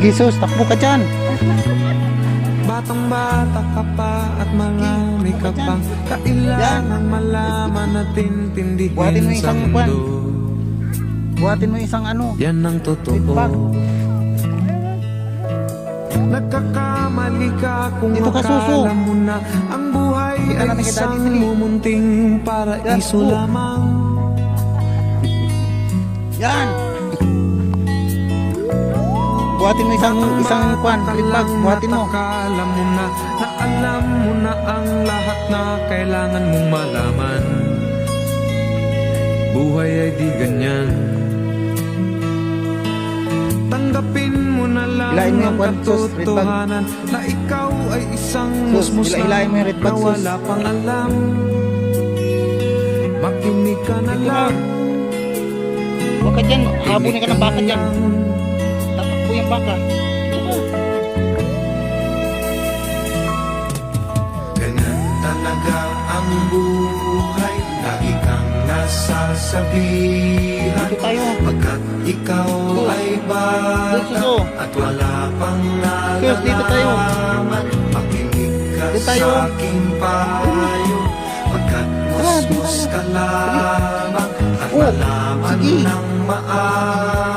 Sige sus, takbo ka dyan. Batang bata ka pa at marami ka pang Kailangan malaman natin Buhatin mo isang mundo Buhatin mo isang ano. Yan ang totoo bag. Nagkakamali ka kung Dito ka, suso. akala mo na Ang buhay Dito ay isang mumunting paraiso Yan, lamang Yan. Buhatin mo isang isang kwan, flip bag. Buhatin mo. Akala mo na, na alam mo na ang lahat na kailangan mong malaman Buhay ay di ganyan Tanggapin mo na lang Hilahin mo yung ang kwan, sus, katotohanan Na ikaw ay isang Sus, musmus na wala pang alam Makinig ka na lang Huwag ka dyan. Habunin ka ng baka dyan. Tatakbo yung baka. Ganyan talaga ang buhay Lagi kang nasasabihan tayo. Pagkat ikaw ay bata Suso. At wala pang Sus, dito tayo. nalalaman Makinig ka Dito tayo. sa aking payo Pagkat musmus ka lamang At Oh, malaman sige. ng maaga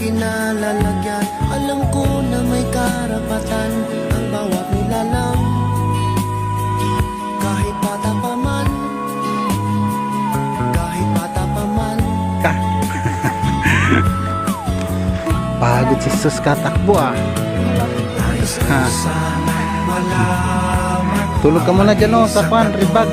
kinalalagyan Alam ko na may karapatan ang bawat nilalang Kahit bata pa man Kahit bata pa man Ka. Pagod si sus katakbo ah. Ha. Tulog ka muna dyan oh, sa pan, red bag.